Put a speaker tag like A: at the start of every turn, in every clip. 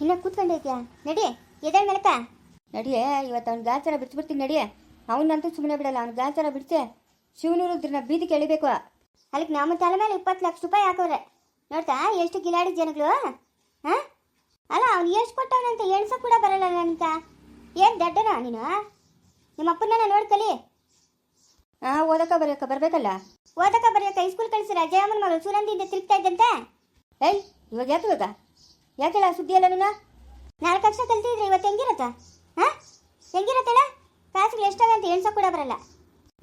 A: ಇನ್ನ ಕೂತ್ಕೊಂಡೈತ್ಯಾ ನಡಿ ಎದೆ ಮೇಲಕ ನಡಿಯೇ ಇವತ್ತು ಅವ್ನ ಗಾಚಾರ ಬಿಡ್ಸ್ಬಿಡ್ತೀನಿ ನಡಿಯೇ ಅವನಂತೂ ಸುಮ್ಮನೆ ಬಿಡಲ್ಲ ಅವ್ನ ಗಾಚಾರ ಶಿವನೂರು ಶಿವನೂರುದ್ರನ್ನ ಬೀದಿ ಕೇಳಬೇಕು. ಅಲ್ಲಿಗೆ ನಮ್ಮ ತಲೆ ಮೇಲೆ ಇಪ್ಪತ್ತು ಲಕ್ಷ ರೂಪಾಯಿ ಹಾಕವ್ರೆ ನೋಡ್ತಾ ಎಷ್ಟು ಗಿಲಾಡಿ ಜನಗಳು? ಹಾಂ? ಅಲ್ಲ ಅವ್ನು ಎಷ್ಟು ಕೊಟ್ಟವನಂತ ಎಣ್ಸ ಕೂಡ ಬರಲ್ಲ ಅಂತ ಏನು ದಡ್ಡನ ನೀನು? ನಿಮ್ಮ ಅಪ್ಪನ ನೋಡ್ಕಲಿ. ಹಾಂ ಓದಕ ಬರೆಯಕ್ಕ ಬರಬೇಕಲ್ಲ? ಓದಕ ಬರೆಯಕ ಸ್ಕೂಲ್ ಕಳಿಸಿರ ಜಯಮ್ಮನ ಮಗಳು ಸುರಂದಿಯಿಂದ ತಿರುಗ್ತಾ ಇದ್ದಂತೆ? ಏಯ್ ಇವಾಗ ಯಾಕೆ ಇವಾಗ? ಯಾಕೆಲ್ಲ ಸುದ್ದಿ ಅಲ್ಲ ನನ್ನ ನಾಲ್ಕು ಅಕ್ಷರ ಕಲ್ತಿದ್ರೆ ಇವತ್ತು ಹೆಂಗಿರತ್ತ? ಹಾಂ? ಹೆಂಗಿರತ್ತಲ್ಲ? ಕಾಸಿಗೆ ಎಷ್ಟಾಗ ಅಂತ ಎಣ್ಸೋ ಕೂಡ ಬರಲ್ಲ.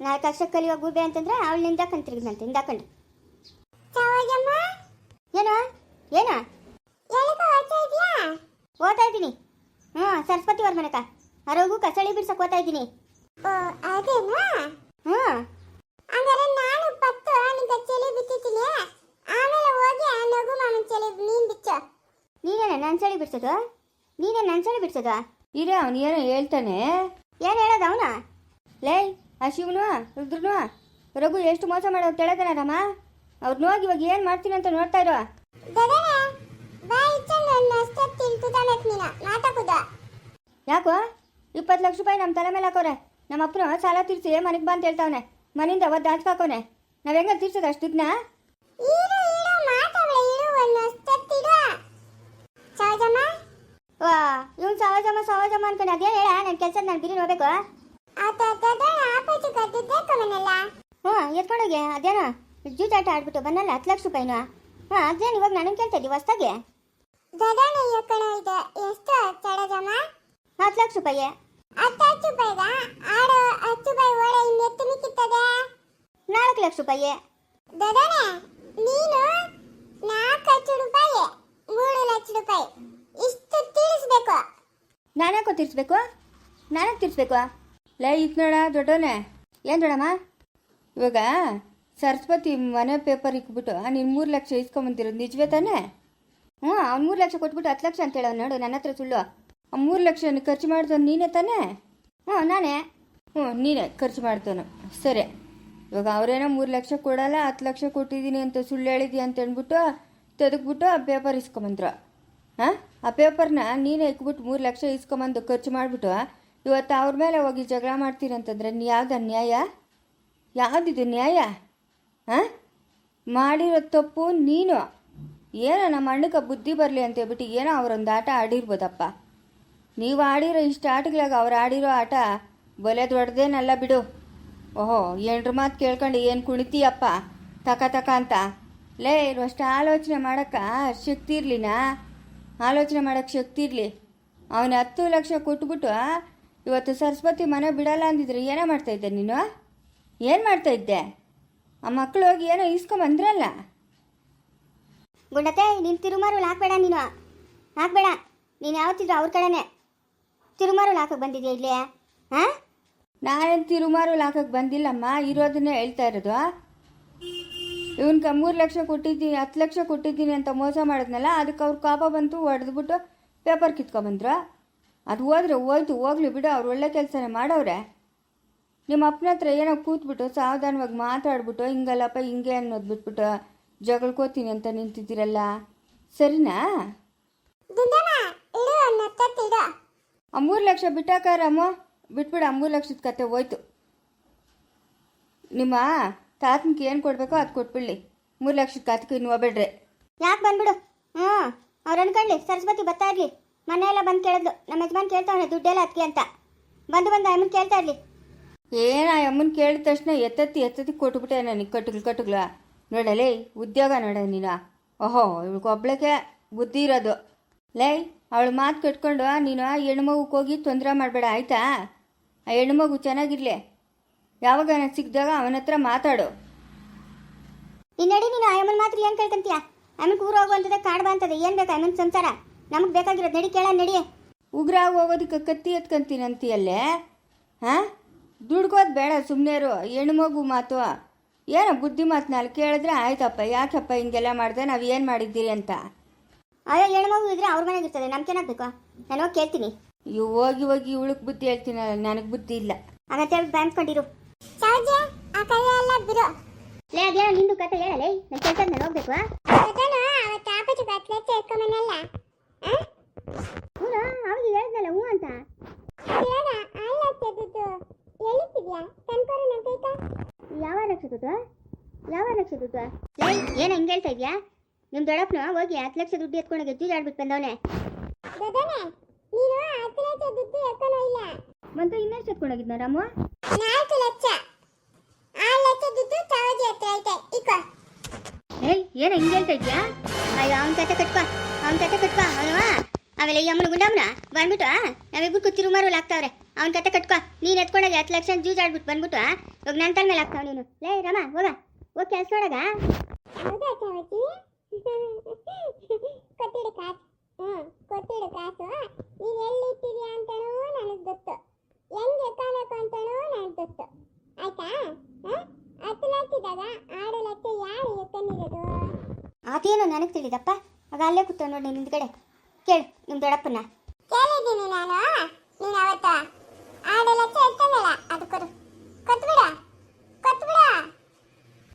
A: ನಾಲ್ಕು ಅಕ್ಷರ ಕಲಿಯುವ ಗೂಬೆ ಅಂತಂದ್ರೆ ಅವಳು ನಿಂದ ತಿರುಗಿದಂತೆ ಹಿಂದಾಕಂಡು ಏನೋ? ಏನೋ? ಓದ್ತಾ ಇದ್ದೀನಿ. ಹ್ಞೂ ಸರಸ್ವತಿ ಅವ್ರ ಮನೆಕ ಅರೋಗು ಕಸಳಿ ಬಿಡ್ಸಕ್ ಓದ್ತಾ ಇದ್ದೀನಿ ಹ್ಞೂ
B: ಹಂಗಾರೆ ನಾನು ಪತ್ತು ನಿಂಗೆ ಚಳಿ ಬಿತ್ತಿದ್ದೀನಿ ಆಮೇಲೆ ಹೋಗಿ ಆ ನಗು ಮಾಮನ ಚಳಿ ನೀನ್ ಬಿಚ್ಚು
A: ನೀನೇನ ನನ್ನ ಚಳಿ ಬಿಡ್ಸೋದು? ನೀನೇ ನನ್ನ ಚಳಿ ಬಿಡ್ಸೋದು?
C: ಇರೇ ಅವನು ಏನೋ ಹೇಳ್ತಾನೆ.
A: ಏನು ಹೇಳೋದು ಅವನ?
C: ಲೇ ಆ ಶಿವನು ರುದ್ರನು ರಘು ಎಷ್ಟು ಮೋಸ ಮಾಡೋದು ರಾಮ? ಅವ್ರು ನೋಗಿ ಇವಾಗ ಏನು ಮಾಡ್ತೀನಿ ಅಂತ ನೋಡ್ತಾ ಇರೋ? ಯಾಕೋ? ಇಪ್ಪತ್ತು ಲಕ್ಷ ರೂಪಾಯಿ ನಮ್ಮ ತಲೆ ಮೇಲೆ ಹಾಕೋರೆ. ನಮ್ಮ ಅಪ್ಪನ ಸಾಲ ತೀರ್ಸಿ ಮನೆಗೆ ಬಂತ ಹೇಳ್ತಾವನೆ. ಮನೆಯಿಂದ ಒದ್ದು ಹಾಕೋನೆ. ನಾವು ಹೆಂಗ ತೀರ್ಸೋದು ಅಷ್ಟು ದುಡ್ಡನ್ನ?
B: ಸಹಜಮ್ಮ
A: ಅದೇ ಹೇಳ ನನ್ನ ಕೆಲಸ ನಾನು ಬಿರಿ ನೋಡ್ಬೇಕು ಹ್ಞೂ ಎತ್ಕೊಂಡೋಗಿ ಅದೇನೋ ಜೂಜಾಟ ಆಡ್ಬಿಟ್ಟು ಬಂದಲ್ಲ ಹತ್ತು ಲಕ್ಷ ರೂಪಾಯಿನೂ ಹಾಂ ಅದೇನು ಇವಾಗ ನನಗೆ ಕೇಳ್ತಾ ಇದ್ದೀವಿ ಹೊಸ್ದಾಗೆ? ಹತ್ತು ಲಕ್ಷ ರೂಪಾಯಿ. ನಾಲ್ಕು ಲಕ್ಷ ರೂಪಾಯಿ.
B: ನೀನು ನಾಲ್ಕು ಲಕ್ಷ ರೂಪಾಯಿ ಮೂರು ಲಕ್ಷ ರೂಪಾಯಿ ಇಷ್ಟು ತೀರಿಸ್ಬೇಕು.
C: ನಾನ್ಯಾಕೋ ತಿರ್ಸ್ಬೇಕು ನಾನೇ ತಿರ್ಸ್ಬೇಕು ಲೈ ಇತ್ ನೋಡ ದೊಡ್ಡವನೇ ಏನು ದೊಡ್ಡಮ್ಮ? ಇವಾಗ ಸರಸ್ವತಿ ಮನೆ ಪೇಪರ್ ಇಕ್ಬಿಟ್ಟು ನೀನು ಮೂರು ಲಕ್ಷ ಇಸ್ಕೊಂಬಂದಿರೋದು ನಿಜವೇ ತಾನೇ? ಹ್ಞೂ ಅವ್ನು ಮೂರು ಲಕ್ಷ ಕೊಟ್ಬಿಟ್ಟು ಹತ್ತು ಲಕ್ಷ ಅಂತ ಹೇಳೋ ನೋಡು ನನ್ನ ಹತ್ರ ಸುಳ್ಳು. ಆ ಮೂರು ಲಕ್ಷ ಖರ್ಚು ಮಾಡಿದವನು ನೀನೇ ತಾನೇ? ಹ್ಞೂ, ನಾನೇ. ಹ್ಞೂ, ನೀನೇ ಖರ್ಚು ಮಾಡ್ತಾನು ಸರಿ. ಇವಾಗ ಅವರೇನೋ ಮೂರು ಲಕ್ಷ ಕೊಡಲ್ಲ, ಹತ್ತು ಲಕ್ಷ ಕೊಟ್ಟಿದ್ದೀನಿ ಅಂತ ಸುಳ್ಳು ಹೇಳಿದ್ಯಾ ಅಂತ ಅಂದ್ಬಿಟ್ಟು ತೆಗೆದ್ಬಿಟ್ಟು ಆ ಪೇಪರ್ ಇಸ್ಕೊಂಬಂದ್ರು. ಹಾಂ? ಆ ಪೇಪರ್ನ ನೀನೇ ಇಕ್ಬಿಟ್ಟು ಮೂರು ಲಕ್ಷ ಇಸ್ಕೊಂಬಂದು ಖರ್ಚು ಮಾಡಿಬಿಟ್ಟು, ಇವತ್ತು ಅವ್ರ ಮೇಲೆ ಹೋಗಿ ಜಗಳ ಮಾಡ್ತೀರಂತಂದ್ರೆ ನೀ ಯಾವ್ದು ನ್ಯಾಯ ಯಾವುದಿದು ನ್ಯಾಯ? ಹಾಂ? ಮಾಡಿರೋ ತಪ್ಪು ನೀನು. ಏನೋ ನಮ್ಮ ಅಣ್ಣಕ್ಕೆ ಬುದ್ಧಿ ಬರಲಿ ಅಂತ ಹೇಳ್ಬಿಟ್ಟು ಏನೋ ಅವರೊಂದು ಆಟ ಆಡಿರ್ಬೋದಪ್ಪ. ನೀವು ಆಡಿರೋ ಇಷ್ಟು ಆಟಗಳಾಗ ಅವ್ರು ಆಡಿರೋ ಆಟ ಬಲೆ ದೊಡ್ಡದೇನಲ್ಲ ಬಿಡು. ಓಹೋ ಎಂಟ್ರ ಮಾತು ಕೇಳ್ಕೊಂಡು ಏನು ಕುಣಿತೀಯಪ್ಪ? ತಕ ತಕ ಅಂತ. ಲೇ ಇರುವಷ್ಟು ಆಲೋಚನೆ ಮಾಡೋಕ್ಕ ಶಕ್ತಿ ಇರ್ಲಿನಾ? ಆಲೋಚನೆ ಮಾಡೋಕ್ಕೆ ಶಕ್ತಿ ಇರಲಿ. ಅವನ ಹತ್ತು ಲಕ್ಷ ಕೊಟ್ಬಿಟ್ಟು ಇವತ್ತು ಸರಸ್ವತಿ ಮನೆ ಬಿಡಲ್ಲ ಅಂದಿದ್ರೆ ಏನೋ ಮಾಡ್ತಾಯಿದ್ದೆ ನೀನು? ಏನು ಮಾಡ್ತಾಯಿದ್ದೆ ಆ ಮಕ್ಕಳು ಹೋಗಿ ಏನೋ ಇಸ್ಕೊಂಬಂದ್ರಲ್ಲ
A: ಗುಂಡತೆ ನೀನು ತಿರುಮಾರು ಹಾಕ್ಬೇಡ ನೀನು. ಹಾಕ್ಬೇಡ ನೀನು ಯಾವತ್ತಿದ್ರು ಅವ್ರ ಕಡೆನೇ. ತಿರುಮಾರು ಹಾಕಕ್ಕೆ ಬಂದಿದ್ಯಾ ಇಲ್ಲಿ? ಹಾಂ
C: ನಾನೇನು ತಿರುಮಾರು ಹಾಕಕ್ಕೆ ಬಂದಿಲ್ಲಮ್ಮ ಇರೋದನ್ನೇ ಹೇಳ್ತಾ ಇರೋದು. ಇವನ್ಗೆ ಮೂರು ಲಕ್ಷ ಕೊಟ್ಟಿದ್ದೀನಿ ಹತ್ತು ಲಕ್ಷ ಕೊಟ್ಟಿದ್ದೀನಿ ಅಂತ ಮೋಸ ಮಾಡಿದ್ನಲ್ಲ ಅದಕ್ಕೆ ಅವ್ರ ಕಾಪ ಬಂತು ಹೊಡೆದ್ಬಿಟ್ಟು ಪೇಪರ್ ಕಿತ್ಕೊಂಬಂದ್ರು. ಅದು ಹೋದ್ರೆ ಹೋಯ್ತು ಹೋಗ್ಲಿ ಬಿಡು ಅವ್ರು ಒಳ್ಳೆ ಕೆಲಸನೇ ಮಾಡವ್ರೆ. ನಿಮ್ಮ ಅಪ್ಪನ ಹತ್ರ ಏನೋ ಕೂತ್ಬಿಟ್ಟು ಸಾವಧಾನವಾಗಿ ಮಾತಾಡ್ಬಿಟ್ಟು ಹಿಂಗಲ್ಲಪ್ಪ ಹಿಂಗೆ ಅನ್ನೋದು ಬಿಟ್ಬಿಟ್ಟು ಜಗಳ್ಕೋತೀನಿ ಅಂತ ನಿಂತಿದ್ದೀರಲ್ಲ. ಸರಿನಾ? ಆ ಮೂರು ಲಕ್ಷ ಬಿಟ್ಟಾಕಾರಮ್ಮ ಬಿಟ್ಬಿಡು ಆ ಮೂರು ಲಕ್ಷದ ಕತೆ ಹೋಯ್ತು. ನಿಮ್ಮ ತಾತನಿಗೆ ಏನು ಕೊಡಬೇಕೋ ಅದು ಕೊಟ್ಬಿಡ್ಲಿ. ಮೂರು ಲಕ್ಷದ ಕಾತಕ್ಕೆ ಇನ್ನು ಹೋಗ್ಬೇಡ್ರಿ
A: ಯಾಕೆ ಬಂದ್ಬಿಡು? ಹ್ಞೂ ಅವ್ರು ಅನ್ಕೊಳ್ಳಿ ಸರಸ್ವತಿ ಬರ್ತಾ ಇರಲಿ. ಮನೆಯೆಲ್ಲ ಬಂದು ಕೇಳಿದ್ಲು. ನಮ್ಮ ಯಜಮಾನ್ ಕೇಳ್ತಾವನೆ ದುಡ್ಡೆಲ್ಲ ಅದಕ್ಕೆ ಅಂತ. ಬಂದು ಬಂದು ಅಮ್ಮನ ಕೇಳ್ತಾ ಇರಲಿ.
C: ಏನ ಅಮ್ಮನ ಕೇಳಿದ ತಕ್ಷಣ ಎತ್ತತ್ತಿ ಎತ್ತತ್ತಿ ಕೊಟ್ಬಿಟ್ಟೆ ನನಗೆ ಕಟ್ಟುಗಳು ಕಟ್ಟುಗಳ. ನೋಡಲೇ ಉದ್ಯೋಗ ನೋಡ ನೀನು. ಓಹೋ ಇವಳಿಗೆ ಒಬ್ಳಕ್ಕೆ ಬುದ್ಧಿ ಇರೋದು. ಲೇ ಅವಳು ಮಾತು ಕಟ್ಕೊಂಡು ನೀನು ಆ ಹೆಣ್ಮಗುಗೆ ಹೋಗಿ ತೊಂದರೆ ಮಾಡಬೇಡ ಆಯಿತಾ? ಆ ಹೆಣ್ಮಗು ಚೆನ್ನಾಗಿರ್ಲಿ. ಯಾವಾಗ ಸಿಕ್ಕಿದಾಗ ಅವನ ಹತ್ರ ಮಾತಾಡು.
A: ನೀನು ನಡಿ ನೀನು ಆಯಮ್ಮನ ಮಾತ್ರ ಏನು ಕೇಳ್ಕೊಂತೀಯ ಆಮೇಲೆ ಊರು ಹೋಗುವಂತದ ಕಾಡ್ಬಾ ಅಂತದೆ. ಏನು ಬೇಕು ಆಮೇಲೆ ಸಂಸಾರ? ನಮಗೆ ಬೇಕಾಗಿರೋದು ನಡಿ ಕೇಳ ನಡಿ.
C: ಉಗ್ರ ಹೋಗೋದಕ್ಕೆ ಕತ್ತಿ ಎತ್ಕೊಂತೀನಿ ಅಂತೀಯಲ್ಲೇ ಹಾಂ? ದುಡ್ಕೋದು ಬೇಡ ಸುಮ್ಮನೆರು ಹೆಣ್ಮಗು ಮಾತು. ಏನೋ ಬುದ್ಧಿ ಮಾತು ನಾಲ್ಕು ಕೇಳಿದ್ರೆ ಆಯ್ತಪ್ಪ ಯಾಕಪ್ಪ ಹಿಂಗೆಲ್ಲ ಮಾಡಿದೆ? ನಾವು ಏನು ಮಾಡಿದ್ದೀರಿ ಅಂತ.
A: ಅಯ್ಯೋ ಹೆಣ್ಮಗು ಇದ್ರೆ ಅವ್ರ ಮನೆಗೆ ಇರ್ತದೆ. ನಮ್ಗೇನಾಗಬೇಕು ನಾನು ಹೋಗಿ ಕೇಳ್ತೀನಿ.
C: ಇವು ಹೋಗಿ ಹೋಗಿ ಉಳುಕ್ ಬುದ್ಧಿ ಹೇಳ್ತೀನಲ್ಲ ನನಗೆ ಬುದ್ಧಿ ಇಲ್ಲ.
A: ಹಾಗಂತ ಬ್ಯಾಂಕ್ಕೊಂಡಿರು
B: ರಾಜ ಆ ಕಲೆ ಎಲ್ಲ ಬಿಡು.
A: ಲೇ ಅದೇನೋ ನಿಂದು ಕತೆ ಹೇಳಲೇ ನನ್ನ ಕೆಲಸ ನಾನು ಹೋಗ್ಬೇಕು
B: ಅದನ್ನು ಅವತ್ತು ಆಪತ್ತು ಬತ್ಲೆ ಸೇರ್ಕೊಂಬನಲ್ಲ
A: ಹ್ಞೂ ಅವಳಿಗೆ ಹೇಳಿದ್ನಲ್ಲ ಹ್ಞೂ ಅಂತ.
B: ಇವಾಗ ಅಲ್ಲ ತೆಗೆದು ಎಲ್ಲಿದ್ಯಾ ಕನ್ಕೋರ ನಗೈತ
A: ಯಾವ ರಕ್ಷಿಸುತ್ತ ಯಾವ ರಕ್ಷಿಸುತ್ತ ಲೇ ಏನು ಹಿಂಗೆ ಹೇಳ್ತಾ ಇದೆಯಾ? ನಿಮ್ಮ ದೊಡ್ಡಪ್ಪನ ಹೋಗಿ ಹತ್ತು ಲಕ್ಷ ದುಡ್ಡು ಎತ್ಕೊಂಡೋಗಿ ಜೂಜಾಡ್ಬಿಟ್ಟು ಬಂದವನೆ.
B: ದೊಡ್ಡನೆ ನೀನು ಹತ್ತು ಲಕ್ಷ ದುಡ್ಡು ಎತ್ಕೊಂಡು ಇಲ್ಲ
A: ಮತ್ತೆ ಇನ್ನೆಷ್ಟು ಎತ್ಕೊಂಡೋಗಿದ್ನ ರಾಮು?
B: ನಾಲ್ಕು ಲಕ್ಷ. ದುಡ್ಡು ಸರೋಜಿ ಹತ್ರ ಐತೆ. ಇಕ್ಕೋ
A: ಏಯ್ ಏನು ಹಿಂಗೆ ಹೇಳ್ತಾ ಇದೆಯಾ? ಅಯ್ಯೋ ಅವ್ನ ಕತೆ ಕಟ್ಕೊ. ಅವ್ನ ಕತೆ ಕಟ್ಕೊ ಅವನವ ಆಮೇಲೆ ಈ ಅಮ್ಮನ ಗುಂಡಮ್ಮನ ಬಂದ್ಬಿಟ್ಟು ನಾವಿಬ್ಬರು ಕೂತಿರು ಮಾರು ಆಗ್ತಾವ್ರೆ ಅವ್ನ ಕತೆ ಕಟ್ಕೊ. ನೀನು ಎತ್ಕೊಂಡಾಗ ಹತ್ತು ಲಕ್ಷ ಜೂಜ್ ಆಡ್ಬಿಟ್ಟು ಬಂದ್ಬಿಟ್ಟು ಇವಾಗ ನನ್ನ ತಲೆ ಮೇಲೆ ಆಗ್ತಾವ ನೀನು. ಲೇ ರಮ ಹೋಗ. ಹೋಗಿ ಕೆಲಸ ನೋಡಗ
B: ಹೌದಾ ಕೊಟ್ಟಿಡು ಕಾಸು. ಹ್ಞೂ ಕೊಟ್ಟಿಡು ಕಾಸು. ನೀನು ಎಲ್ಲಿ ಇಟ್ಟಿದ್ಯಾ ಅಂತನೂ ನನಗೆ ಗೊತ್ತು ಹೆಂಗೆ ಕಾಣಬೇಕು ಅಂತನೂ ನನಗೆ ಗೊತ್ತು ಆಯ್ತಾ ಹಾಂ ಹತ್ತು ಲಕ್ಷದಾಗ ಆರು ಲಕ್ಷ ಯಾರು ಎತ್ತನಿರೋದು
A: ಅದೇನೋ ನನಗೆ ತಿಳಿದಪ್ಪ ಆಗ ಅಲ್ಲೇ ಕೂತ ನೋಡಿ ನಿಂದ್ಗಡೆ ಕಡೆ ಕೇಳು ನಿಮ್ಮ ದೊಡ್ಡಪ್ಪನ
B: ಕೇಳಿದ್ದೀನಿ ನಾನು. ನೀನು ಅವತ್ತ ಆರು ಕೇಳ್ತಾನಲ್ಲ? ಅದು ಕೊಡು. ಕೊಟ್ಬಿಡ ಕೊಟ್ಬಿಡ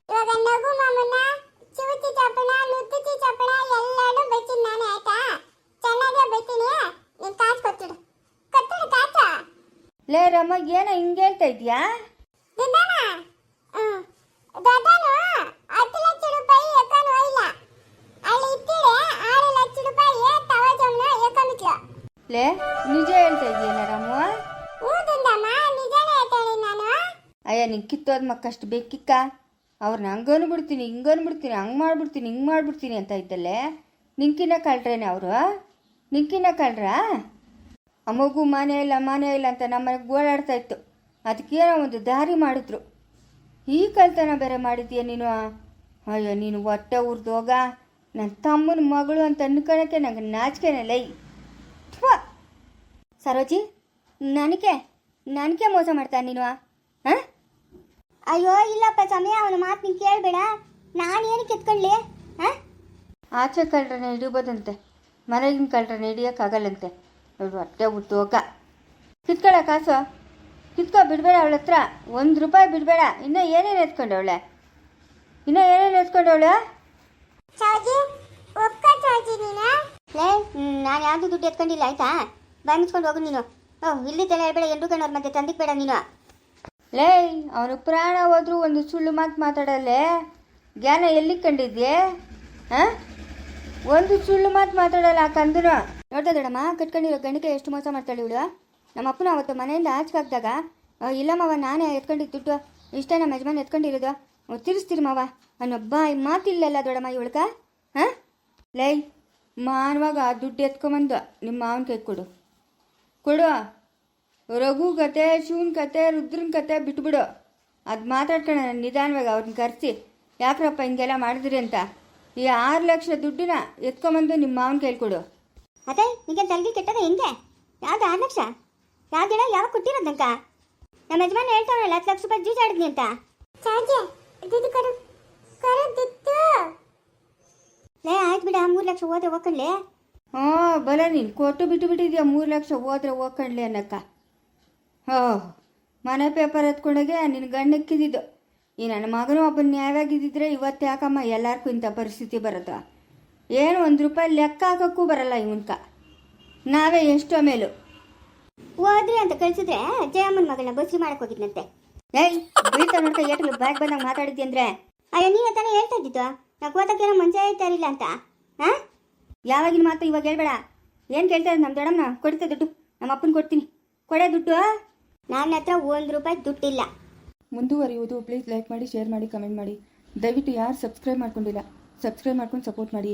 B: ಇವಾಗ ನಗು ಮಾಮನ್ನ ಚೂಚಿ ಚಾಪಣ ನುತ್ತುಚಿ ಚಾಪಣ ಎಲ್ಲಾನು ಬೈತೀನಿ ನಾನೇ ಆಯ್ತಾ? ಚೆನ್ನಾಗೇ ಬೈತೀನಿ. ನೀನು ಕಾಸು ಕೊಟ್ಬಿಡು ಕೊಟ್ಬಿಡು ಕಾಸ.
C: ಲೇ ರಮ್ಮ ಏನೋ ಹಿಂಗೆ ಹೇಳ್ತಾ ಇದೆಯಾ?
B: ದುಡ್ಡನ ಹ್ಞೂ ದೊಡ್ಡನು ಹತ್ತು ಲಕ್ಷ ರೂಪಾಯಿ ಎಕ್ಕನು ಇಲ್ಲ ಅಲ್ಲಿ ಇಟ್ಟಿಡೆ ಆರು ಲಕ್ಷ ರೂಪಾಯಿ ತವಜಮ್ನ ಎಕ್ಕಮಿಟ್ಲು
C: ಲೇ ನಿಜ ಹೇಳ್ತಾ ಇದೆಯಲ್ಲ ರಾಮು ಅಯ್ಯ ನಿಂಗೆ ಕಿತ್ತೋದ್ ಮಕ್ಕಷ್ಟು ಬೇಕಿಕ್ಕ? ಅವ್ರನ್ನ ಹಂಗನು ಬಿಡ್ತೀನಿ ಹಿಂಗನು ಬಿಡ್ತೀನಿ ಹಂಗೆ ಮಾಡ್ಬಿಡ್ತೀನಿ ಹಿಂಗೆ ಮಾಡ್ಬಿಡ್ತೀನಿ ಅಂತ ಇದ್ದಲ್ಲೇ? ನಿಂಕಿನ ಕಳ್ರೇನೆ ಅವರು? ನಿಂಕಿನ ಕಳ್ರ? ಆ ಮಗು ಮನೆ ಇಲ್ಲ ಮನೆ ಇಲ್ಲ ಅಂತ ನಮ್ಮನೆಗೆ ಗೋಳಾಡ್ತಾ ಇತ್ತು. ಅದಕ್ಕೇನೋ ಒಂದು ದಾರಿ ಮಾಡಿದ್ರು. ಈ ಕಲ್ತನ ಬೇರೆ ಮಾಡಿದ್ಯಾ ನೀನು? ಅಯ್ಯೋ ನೀನು ಹೊಟ್ಟೆ ಉರಿದೋಗ. ನನ್ನ ತಮ್ಮನ ಮಗಳು ಅಂತ ಅನ್ಕೊಳಕ್ಕೆ ನಂಗೆ ನಾಚಿಕೆನೇ ಲೈ.
A: ಸರೋಜಿ ನನಗೆ ನನಗೆ ಮೋಸ ಮಾಡ್ತಾನೆ ನೀನು ಹಾಂ ಅಯ್ಯೋ ಇಲ್ಲಪ್ಪ ಸಮಯ ಅವನ ಮಾತು ನೀನು ಕೇಳಬೇಡ. ನಾನು ಏನಕ್ಕೆ ಎತ್ಕೊಳ್ಳಿ ಹಾಂ
C: ಆಚೆ ಕಳ್ರನ್ನ ಹಿಡಿಬೋದಂತೆ ಮನೆಗಿನ ಕಳ್ರನ್ನ ಹಿಡಿಯೋಕ್ಕಾಗಲ್ಲಂತೆ. ನೋಡು ಹೊಟ್ಟೆ ಹುಟ್ಟೋಕ ಕಿತ್ಕೊಳ್ಳ ಕಾಸು? ಕಿತ್ಕೊ ಬಿಡಬೇಡ ಅವಳ ಹತ್ರ. ಒಂದು ರೂಪಾಯಿ ಬಿಡಬೇಡ. ಇನ್ನೂ ಏನೇನು ಎತ್ಕೊಂಡವಳೆ ಇನ್ನೂ ಏನೇನು ಎತ್ಕೊಂಡವಳೆ
A: ಲೇ ನಾನು ಯಾವುದು ದುಡ್ಡು ಎತ್ಕೊಂಡಿಲ್ಲ, ಆಯ್ತಾ? ಬಾಯ್ ಮುಚ್ಕೊಂಡು ಹೋಗು ನೀನು. ಓ, ಇಲ್ಲಿ ತಲೆ ಹೇಳ್ಬೇಡ ಎಂಟು ಕಣ್ಣವ್ರ ಮತ್ತೆ ತಂದಿಕ್ ಬೇಡ ನೀನು.
C: ಲೇ, ಅವನು ಪ್ರಾಣ ಹೋದ್ರೂ ಒಂದು ಸುಳ್ಳು ಮಾತು ಮಾತಾಡಲ್ಲೇ? ಜ್ಞಾನ ಎಲ್ಲಿ ಕಂಡಿದ್ಯೆ? ಹಾಂ? ಒಂದು ಸುಳ್ಳು ಮಾತು ಮಾತಾಡಲ್ಲ ಆ ಕಂದನು?
A: ನೋಡ್ತಾ ಕಟ್ಕೊಂಡಿರೋ ಗಂಡಿಗೆ ಎಷ್ಟು ಮೋಸ ಮಾಡ್ತಾಳೆ ಇವಳು? ನಮ್ಮ ಅಪ್ಪನ ಅವತ್ತು ಮನೆಯಿಂದ ಆಚೆ ಹಾಕಿದಾಗ ಇಲ್ಲಮ್ಮವ ನಾನೇ ಎತ್ಕೊಂಡಿದ್ದು ದುಡ್ಡು. ಇಷ್ಟೇ ನಮ್ಮ ಯಜಮಾನ್ ಎತ್ಕೊಂಡಿರೋದು. ತಿರ್ಸ್ತೀರಿ ಮಾವ. ಅನ್ನೋ ಬಾಯಿ ಮಾತಿಲ್ಲಲ್ಲ ದೊಡಮ್ಮ ಇವಳ್ಕ? ಹಾಂ?
C: ಲೈ ಮಾನವಾಗ ಆ ದುಡ್ಡು ಎತ್ಕೊಂಬಂದು ನಿಮ್ಮ ಮಾವನ ಕೈ ಕೊಡು. ಕೊಡು. ರಘು ಕತೆ ಶಿವನ್ ಕತೆ ರುದ್ರನ ಕತೆ ಬಿಟ್ಬಿಡು. ಅದು ಮಾತಾಡ್ಕೊಳ ನಿಧಾನವಾಗಿ ಅವ್ರನ್ನ ಕರೆಸಿ. ಯಾಕ್ರಪ್ಪ ಹಿಂಗೆಲ್ಲ ಮಾಡಿದ್ರಿ ಅಂತ? ಈ ಆರು ಲಕ್ಷ ದುಡ್ಡಿನ ಎತ್ಕೊಂಬಂದು ನಿಮ್ಮ ಮಾವನ ಕೇಳ್ಕೊಡು ಕೊಡು.
A: ಅದೇ ನಿಮಗೆ ತಲೆಗೆ ಕೆಟ್ಟದ ಹೆಂಗೆ? ಯಾವ್ದು ಆರು ಲಕ್ಷ? ಯಾವ್ದಿಡ ಯಾವಾಗ ಕೊಟ್ಟಿರೋದಂಕ ನಮ್ಮ ಯಜಮಾನ ಹೇಳ್ತಾವಲ್ಲ ಹತ್ತು ಲಕ್ಷ ರೂಪಾಯಿ ಜೂಜಾಡಿದ್ನಿ ಅಂತ.
B: ಚೌಜಿ ದುಡ್ಡು ಕೊಡು. ಕೊಡು ದುಡ್ಡು.
A: ಲೇ ಆಯ್ತು ಬಿಡ ಮೂರು ಲಕ್ಷ ಹೋದ್ರೆ ಹೋಗ್ಕೊಂಡ್ಲೆ?
C: ಹಾಂ ಬಲ ನೀನು ಕೊಟ್ಟು ಬಿಟ್ಟು ಬಿಟ್ಟಿದ್ಯಾ ಮೂರು ಲಕ್ಷ ಹೋದ್ರೆ ಹೋಗ್ಕೊಂಡ್ಲಿ ಅನ್ನಕ್ಕ? ಹೋ ಮನೆ ಪೇಪರ್ ಎತ್ಕೊಂಡಾಗೆ ನಿನ್ನ ಗಂಡಕ್ಕಿದ್ದು ಈ ನನ್ನ ಮಗನೂ ಒಬ್ಬನ ನ್ಯಾಯವಾಗಿದ್ದಿದ್ರೆ ಇವತ್ತು ಯಾಕಮ್ಮ ಎಲ್ಲರಿಗೂ ಇಂಥ ಪರಿಸ್ಥಿತಿ ಬರುತ್ತಾ ಏನು ಒಂದು ರೂಪಾಯಿ ಲೆಕ್ಕ ಹಾಕೋಕ್ಕೂ ಬರಲ್ಲ ಇವನ್ಕ. ನಾವೇ ಎಷ್ಟೋ ಮೇಲು.
A: ಹೋದ್ರಿ ಅಂತ ಕಳ್ಸಿದ್ರೆ ಜಯಮ್ಮನ ಮಗಳನ್ನ ಬಸ್ಸಿ ಮಾಡಕ್ ಹೋಗಿದ್ನಂತೆ. ಏಯ್ ಬೀಳ್ತಾ ನೋಡ್ತಾ ಏಟಲು ಬ್ಯಾಗ್ ಬಂದಾಗ ಮಾತಾಡಿದ್ಯಂದ್ರೆ? ಅಯ್ಯೋ ನೀನು ತಾನೇ ಹೇಳ್ತಾ ಇದ್ದಿದ್ದು? ನಾವು ಮಂಜೆ ಮುಂಚೆ ಆಯ್ತಾ ಇರಲಿಲ್ಲ ಅಂತ? ಹಾ ಯಾವಾಗಿನ ಮಾತು ಇವಾಗ ಹೇಳ್ಬೇಡ. ಏನು ಕೇಳ್ತಾರೆ ನಮ್ಮ ದೊಡ್ಡಮ್ಮನ ಕೊಡ್ತೆ ದುಡ್ಡು. ನಮ್ಮ ಅಪ್ಪನ ಕೊಡ್ತೀನಿ. ಕೊಡೆ ದುಡ್ಡು. ನನ್ನ ಹತ್ರ ಒಂದು ರೂಪಾಯಿ ದುಡ್ಡಿಲ್ಲ.
D: ಮುಂದುವರಿಯುವುದು. ಪ್ಲೀಸ್ ಲೈಕ್ ಮಾಡಿ ಶೇರ್ ಮಾಡಿ ಕಮೆಂಟ್ ಮಾಡಿ. ದಯವಿಟ್ಟು ಯಾರು ಸಬ್ಸ್ಕ್ರೈಬ್ ಮಾಡ್ಕೊಂಡಿಲ್ಲ ಸಬ್ಸ್ಕ್ರೈಬ್ ಮಾಡ್ಕೊಂಡು ಸಪೋರ್ಟ್ ಮಾಡಿ.